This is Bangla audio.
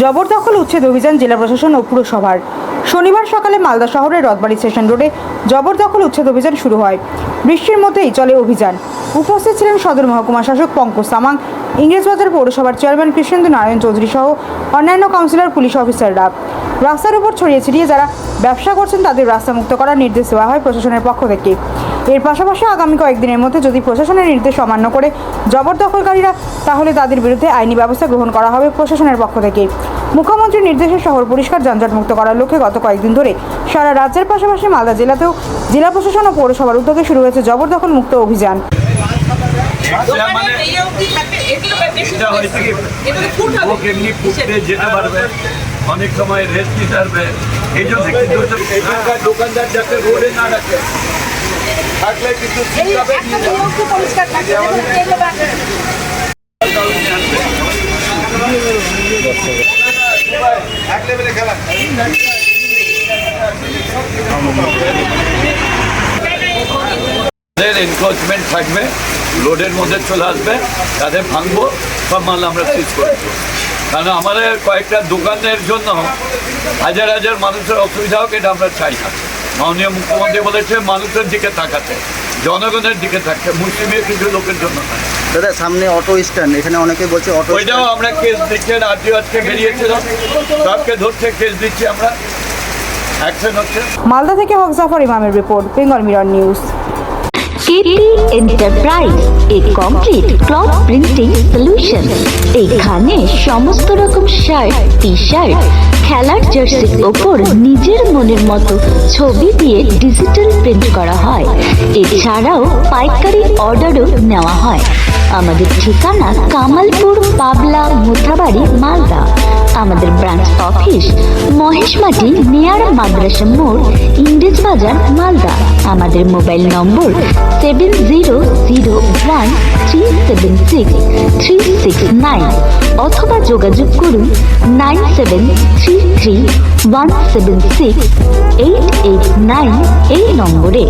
জবরদখল উচ্ছেদ অভিযান জেলা প্রশাসন ও পুরসভার। শনিবার সকালে মালদা শহরের রথবাড়ি স্টেশন রোডে জবরদখল উচ্ছেদ অভিযান শুরু হয়। বৃষ্টির মধ্যেই চলে অভিযান। উপস্থিত ছিলেন সদর মহকুমা শাসক পঙ্কজ সামাং, ইংরেজবাজার পৌরসভার চেয়ারম্যান কৃষ্ণেন্দু নারায়ণ চৌধুরী সহ অন্যান্য কাউন্সিলর, পুলিশ অফিসাররা। রাস্তার উপর ছড়িয়ে ছিটিয়ে যারা ব্যবসা করছেন, তাদের রাস্তা মুক্ত করার নির্দেশ দেওয়া হয় প্রশাসনের পক্ষ থেকে। এর পাশাপাশি আগামী কয়েকদিনের মধ্যে যদি প্রশাসনের নির্দেশ অমান্য করে জবরদখলকারীরা তাহলে তাদের বিরুদ্ধে আইনি ব্যবস্থা গ্রহণ করা হবে প্রশাসনের পক্ষ থেকে। মুখ্যমন্ত্রীর নির্দেশে শহর পরিষ্কার যানজট মুক্ত করার লক্ষ্যে গত কয়েকদিন ধরে সারা রাজ্যের পাশাপাশি মালদা জেলাতেও জেলা প্রশাসন ও পৌরসভার উদ্যোগে শুরু হয়েছে জবরদখল মুক্ত অভিযান অনেক সময় রেস্ট নিতে পারবে এই জন্য কিন্তু এখানকার দোকানদার যাতে রোডে না রাখে। থাকলে কিন্তু এনক্রোচমেন্ট থাকবে রোডের মধ্যে চলে আসবে তাদের ভাঙবো সব মাল আমরা সিজ করে দেবো। কারণ আমাদের কয়েকটা দোকানের জন্য হাজার হাজার মানুষের অসুবিধা হোক এটা আমরা চাই না মাননীয় মুখ্যমন্ত্রী বলেছে মানুষের দিকে তাকাতে জনগণের দিকে থাকতে মুসলিমের কিছু লোকের জন্য দাদা সামনে অটো স্ট্যান্ড এখানে অনেকে বলছে অটো ওইটাও আমরা কেস দিচ্ছি আজকে আজকে বেরিয়েছিল। সবকে ধরছে কেস দিচ্ছি আমরা। অ্যাকশন হচ্ছে। মালদা থেকে হক জাফর ইমামের report Bengal mirror news enterprise A complete cloth printing solution এখানে সমস্ত রকম শার্ট টি শার্ট খেলার জার্সির ওপর নিজের মনের মতো ছবি দিয়ে ডিজিটাল প্রিন্ট করা হয়। এছাড়াও পাইকারি অর্ডারও নেওয়া হয়। আমাদের ঠিকানা কামালপুর, পাবলা, মোথাবাড়ি, মালদা। আমাদের ব্রাঞ্চ অফিস মহেশমাটি, নেয়ার মাদ্রাসা মোড় ইংরেজ বাজার মালদা। আমাদের মোবাইল নম্বর seven zero zero one three seven six three six nine অথবা যোগাযোগ করুন nine seven three three one seven six eight eight nine এই নম্বরে।